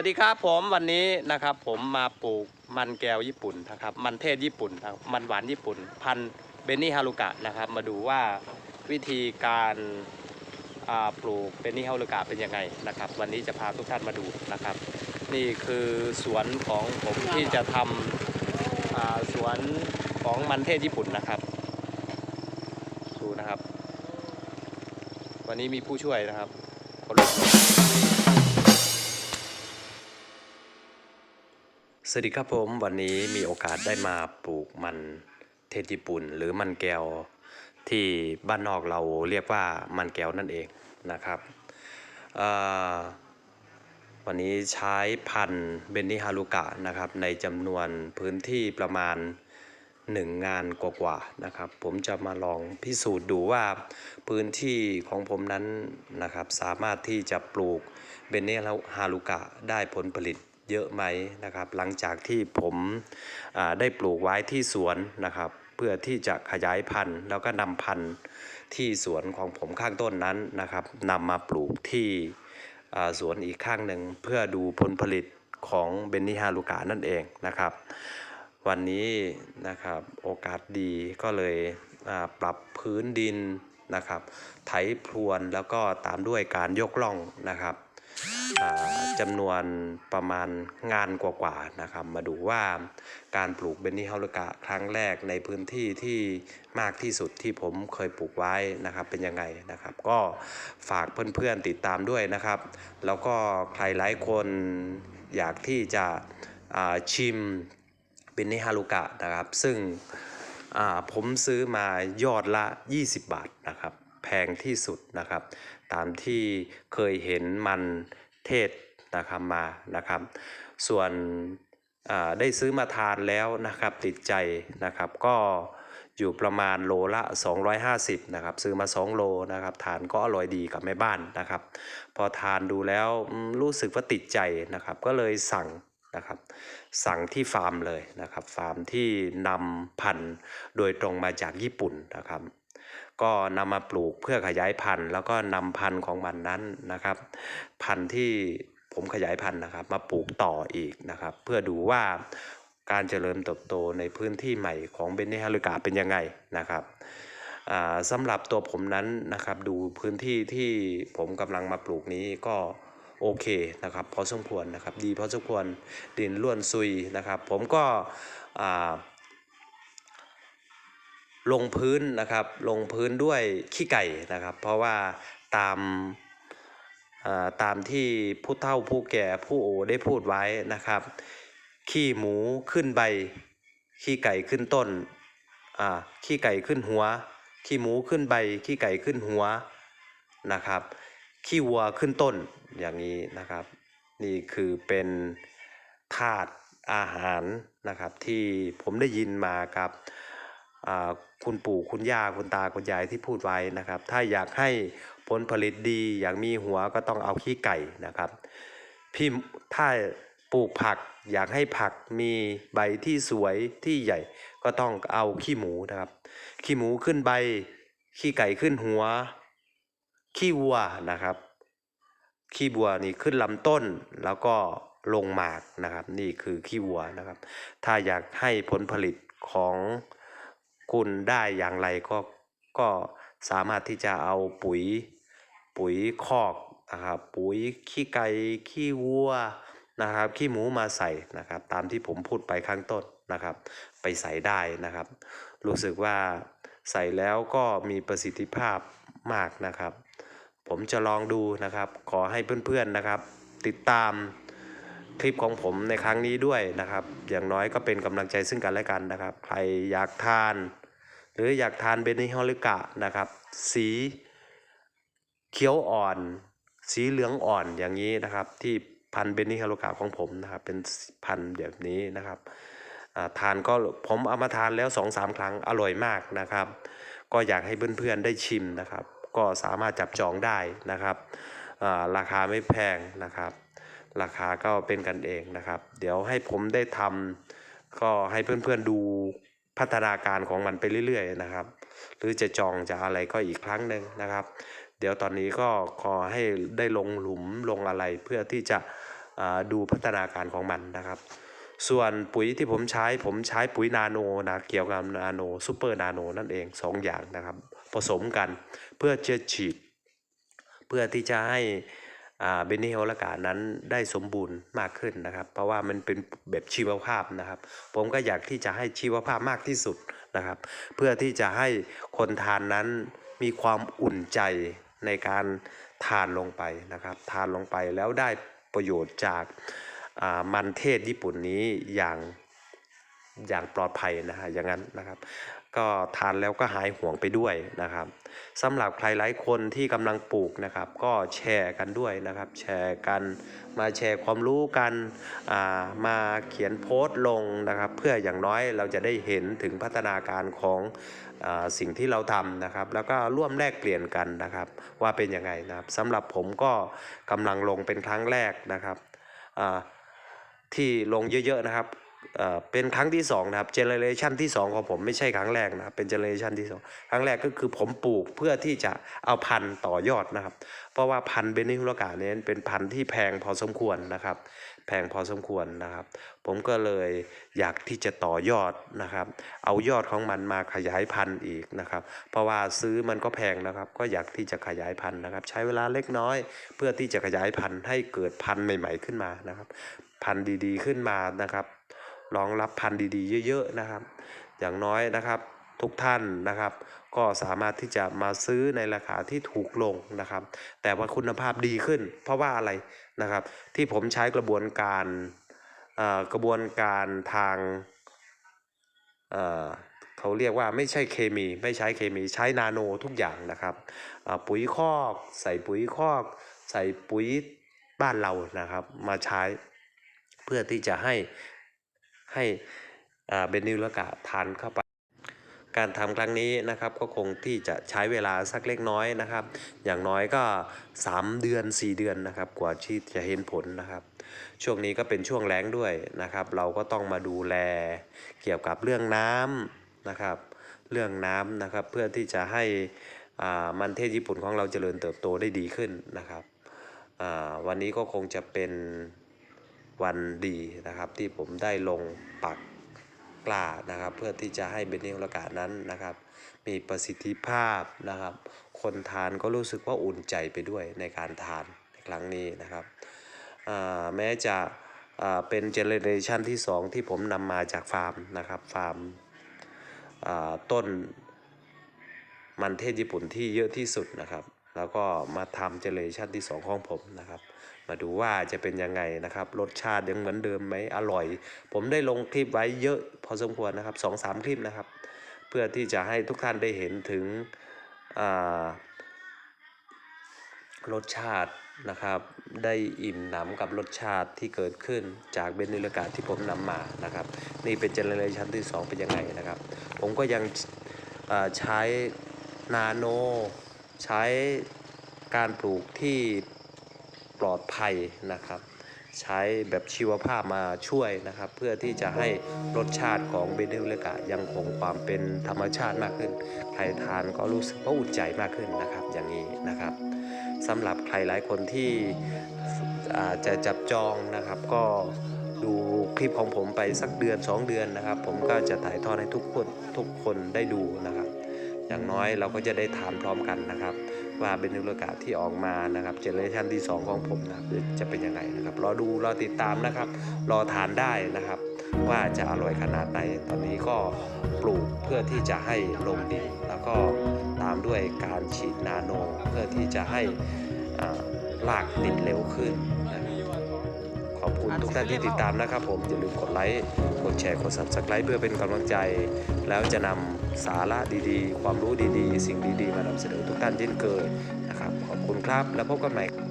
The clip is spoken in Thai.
วัสดีครับผมวันนี้นะครับผมมาปลูกมันแก้วญี่ปุ่นนะครับมันเทศญี่ปุ่นครับมันหวานญี่ปุ่น พันเบนนี่ฮารุกะนะครับ มาดูว่าวิธีการาปลูกเบนนี่ฮารุกะเป็นยังไงนะครับ วันนี้จะพาทุกท่านมาดูนะครับ นี่คือสวนของผมที่จะทำสวนของมันเทศญี่ปุ่นนะครับดูนะครับ วันนี้มีผู้ช่วยนะครับคน สวัสดีครับผมวันนี้มีโอกาสได้มาปลูกมันเทศญี่ปุ่น หรือมันแก้วที่บ้านนอกเราเรียกว่ามันแก้วนั่นเองนะครับวันนี้ใช้พันธุ์เบนนิฮารุกะนะครับในจำนวนพื้นที่ประมาณ1งานกว่าๆนะครับผมจะมาลองพิสูจน์ดูว่าพื้นที่ของผมนั้นนะครับสามารถที่จะปลูกเบนเนฮารุกะได้ผลผลิต เยอะไหมนะครับ หลังจากที่ผมได้ปลูกไว้ที่สวนนะครับ เพื่อที่จะขยายพันธุ์ แล้วก็นำพันธุ์ที่สวนของผมข้างต้นนั้นนะครับนำมาปลูกที่สวนอีกข้างหนึ่งเพื่อดูผลผลิตของเบนนิฮาลูกานั่นเองนะครับ วันนี้นะครับโอกาสดีก็เลยปรับพื้นดินนะครับ ไถพรวนแล้วก็ตามด้วยการยกล่องนะครับ จำนวนประมาณงานกว่าๆนะครับ มาดูว่าการปลูกเบนนี่ฮารุกะครั้งแรกในพื้นที่ที่มากที่สุดที่ผมเคยปลูกไว้นะครับ เป็นยังไงนะครับ ก็ฝากเพื่อนๆติดตามด้วยนะครับ แล้วก็ใครหลายคนอยากที่จะชิมเบนนี่ฮารุกะนะครับ ซึ่งผมซื้อมายอดละ 20 บาทนะครับ แพงที่สุดนะครับ ตามที่เคยเห็นมัน เทศนะครับมานะครับ ส่วนได้ซื้อมาทานแล้วนะครับติดใจนะครับก็อยู่ประมาณโลละ 250นะครับซื้อมา 2 โลนะครับทานก็อร่อยดีกับแม่บ้านนะครับ พอทานดูแล้วรู้สึกว่าติดใจนะครับ ก็เลยสั่ง นะครับ สั่งที่ฟาร์มเลยนะครับ ฟาร์มที่นำพันธุ์โดยตรงมาจากญี่ปุ่นนะครับ ก็นำมาปลูกเพื่อขยายพันธุ์ แล้วก็นำพันธุ์ของมันนั้นนะครับ พันธุ์ที่ผมขยายพันธุ์นะครับ มาปลูกต่ออีกนะครับ เพื่อดูว่าการเจริญเติบโตในพื้นที่ใหม่ของเบนเนฮาริกาเป็นยังไงนะครับสำหรับตัวผมนั้นนะครับดูพื้นที่ที่ผมกำลังมาปลูกนี้ก็ โอเคนะครับพอสมควรนะครับ ดีพอสมควรดินล้วนซุยนะครับ ผมก็ลงพื้นนะครับ ลงพื้นด้วยขี้ไก่นะครับ เพราะว่าตามตามที่ผู้เฒ่าผู้แก่ผู้โอได้พูดไว้นะครับ ขี้หมูขึ้นใบ ขี้ไก่ขึ้นต้นขี้ไก่ขึ้นหัว ขี้หมูขึ้นใบ ขี้ไก่ขึ้นหัวนะครับ ขี้วัวขึ้นต้นอย่างนี้นะครับ นี่คือเป็นธาตุอาหารนะครับ ที่ผมได้ยินมากับคุณปู่คุณย่าคุณตาคุณยายที่พูดไว้นะครับ ถ้าอยากให้ผลผลิตดีอยากมีหัวก็ต้องเอาขี้ไก่นะครับพี่ถ้าปลูกผักอยากให้ผักมีใบที่สวยที่ใหญ่ ก็ต้องเอาขี้หมูนะครับ ขี้หมูขึ้นใบ ขี้ไก่ขึ้นหัว ขี้วัวนะครับ ขี้บัวนี่ขึ้นลำต้นแล้วก็ลงหมากนะครับ นี่คือขี้วัวนะครับ ถ้าอยากให้ผลผลิตของคุณได้อย่างไรก็ก็สามารถที่จะเอาปุ๋ยปุ๋ยคอกนะครับปุ๋ยขี้ไก่ขี้วัวนะครับขี้หมูมาใส่นะครับ ตามที่ผมพูดไปข้างต้นนะครับ ไปใส่ได้นะครับ รู้สึกว่าใส่แล้วก็มีประสิทธิภาพมากนะครับ ผมจะลองดูนะครับ ขอให้เพื่อนๆนะครับ ติดตามคลิปของผมในครั้งนี้ด้วยนะครับ อย่างน้อยก็เป็นกำลังใจซึ่งกันและกันนะครับ ใครอยากทาน หรืออยากทานเบนิฮอลิกะนะครับ สีเขียวอ่อน สีเหลืองอ่อนอย่างนี้นะครับ ที่พันเบนิฮอลิกะของผมนะครับ เป็นพันแบบนี้นะครับทานก็ผมเอามาทานแล้วสองสามครั้งอร่อยมากนะครับ ก็อยากให้เพื่อนๆได้ชิมนะครับ ก็สามารถจับจองได้นะครับอ่าราคาไม่แพงนะครับ ราคาก็เป็นกันเองนะครับ เดี๋ยวให้ผมได้ทำก็ให้เพื่อนๆดูพัฒนาการของมันไปเรื่อยๆนะครับ หรือจะจองจะอะไรก็อีกครั้งหนึ่งนะครับ เดี๋ยวตอนนี้ก็ขอให้ได้ลงหลุมลงอะไรเพื่อที่จะอ่าดูพัฒนาการของมันนะครับ ส่วนปุ๋ยที่ผมใช้ผมใช้ปุ๋ยนาโนนะเกี่ยวกับนาโนซูเปอร์นาโนนั่นเองสองอย่างนะครับ ผสมกันเพื่อจะฉีด เพื่อที่จะให้อ่าเบนิโอลากานั้นได้สมบูรณ์มากขึ้นนะครับ เพราะว่ามันเป็นแบบชีวภาพนะครับ ผมก็อยากที่จะให้ชีวภาพมากที่สุดนะครับ เพื่อที่จะให้คนทานนั้นมีความอุ่นใจในการทานลงไปนะครับ ทานลงไปแล้วได้ประโยชน์จาก มันเทศญี่ปุ่นนี้อย่างอย่างปลอดภัยนะฮะอย่างนั้นนะครับ ก็ทานแล้วก็หายห่วงไปด้วยนะครับสำหรับใครหลายคนที่กำลังปลูกนะครับ ก็แชร์กันด้วยนะครับ แชร์กันมาแชร์ความรู้กันามาเขียนโพสต์ลงนะครับ เพื่ออย่างน้อยเราจะได้เห็นถึงพัฒนาการของอสิ่งที่เราทำนะครับ แล้วก็ร่วมแลกเปลี่ยนกันนะครับ ว่าเป็นยังไงนะครับสำหรับผมก็กำลังลงเป็นครั้งแรกนะครับอ่า ที่ลงเยอะๆนะครับ เป็นครั้งที่สองนะครับเจเนเรชันที่สองของผมไม่ใช่ครั้งแรกนะเป็นเจเนเรชันที่สองครั้งแรกก็คือผมปลูกเพื่อที่จะเอาพันธุ์ต่อยอดนะครับ เพราะว่าพันธุ์เบนิฮุลกาเนี่ยเป็นพันธุ์ที่แพงพอสมควรนะครับ แพงพอสมควรนะครับ ผมก็เลยอยากที่จะต่อยอดนะครับ เอายอดของมันมาขยายพันธุ์อีกนะครับ เพราะว่าซื้อมันก็แพงนะครับ ก็อยากที่จะขยายพันธุ์นะครับ ใช้เวลาเล็กน้อย เพื่อที่จะขยายพันธุ์ให้เกิดพันธุ์ใหม่ ๆขึ้นมานะครับ พันธุ์ดีๆ ขึ้นมานะครับ รองรับพันธุ์ดีๆ เยอะๆนะครับ อย่างน้อยนะครับทุกท่านนะครับ ก็สามารถที่จะมาซื้อในราคาที่ถูกลงนะครับ แต่ว่าคุณภาพดีขึ้น เพราะว่าอะไรนะครับ ที่ผมใช้กระบวนการเอ่อกระบวนการทางเอ่อเขาเรียกว่าไม่ใช่เคมี ไม่ใช้เคมีใช้นาโนทุกอย่างนะครับอ่าปุ๋ยคอก ใส่ปุ๋ยคอก ใส่ปุ๋ยบ้านเรานะครับ มาใช้เพื่อที่จะให้ ให้เบนิลกาทานเข้าไป การทำครั้งนี้นะครับก็คงที่จะใช้เวลาสักเล็กน้อยนะครับ อย่างน้อยก็ 3 เดือน 4 เดือนนะครับกว่าที่จะเห็นผลนะครับ ช่วงนี้ก็เป็นช่วงแล้งด้วยนะครับ เราก็ต้องมาดูแลเกี่ยวกับเรื่องน้ำนะครับ เรื่องน้ำนะครับเพื่อที่จะให้มันเทศญี่ปุ่นของเราเจริญเติบโตได้ดีขึ้นนะครับวันนี้ก็คงจะเป็น วันดีนะครับที่ผมได้ลงปักกล้านะครับ เพื่อที่จะให้เบนเนลกานั้นนะครับ มีประสิทธิภาพนะครับ คนทานก็รู้สึกว่าอุ่นใจไปด้วยในการทานในครั้งนี้นะครับแม้จะเป็นเจเนเรชันที่ 2 ที่ผมนำมาจากฟาร์มนะครับฟาร์มต้นมันเทศญี่ปุ่นที่เยอะที่สุดนะครับ แล้วก็มาทำเจเนอเรชันที่ 2 ของผมนะครับ มาดูว่าจะเป็นยังไงนะครับ รสชาติยังเหมือนเดิมไหมอร่อย ผมได้ลงคลิปไว้เยอะพอสมควรนะครับสองสามคลิปนะครับ เพื่อที่จะให้ทุกท่านได้เห็นถึงรสชาตินะครับ ได้อิ่มหนำกับรสชาติที่เกิดขึ้นจากเบนนิลกาที่ผมนำมานะครับ นี่เป็นเจเนอเรชันที่ 2 เป็นยังไงนะครับ ผมก็ยังใช้นาโน ใช้การปลูกที่ ปลอดภัยนะครับ ใช้แบบชีวภาพมาช่วยนะครับ เพื่อที่จะให้รสชาติของเบเนลเลกายังคงความเป็นธรรมชาติมากขึ้น ใครทานก็รู้สึกว่าอุ่นใจมากขึ้นนะครับ อย่างนี้นะครับสำหรับใครหลายคนที่อ่าจะจับจองนะครับก็ดูคลิปของผมไปสักเดือน 2 เดือนนะครับ ผมก็จะถ่ายทอดให้ทุกคนทุกคนได้ดูนะครับ อย่างน้อยเราก็จะได้ทานพร้อมกันนะครับ ว่าเป็นนุลกาที่ออกมานะครับเจเนอเรชันที่ 2 ของผมนะครับจะเป็นยังไงนะครับรอดูรอติดตามนะครับ รอทานได้นะครับ ว่าจะอร่อยขนาดไหน ตอนนี้ก็ปลูกเพื่อที่จะให้ลงดิน แล้วก็ตามด้วยการฉีดนาโน เพื่อที่จะให้รากติดเร็วขึ้นนะครับ คุณทุกท่านที่ติดตามนะครับผม อย่าลืมกดไลค์ กดแชร์ กด subscribe เพื่อเป็นกำลังใจ แล้วจะนำสาระดีๆ ความรู้ดีๆ สิ่งดีๆ มานำเสนอทุกท่านเช่นเคยนะครับ ขอบคุณครับ แล้วพบกันใหม่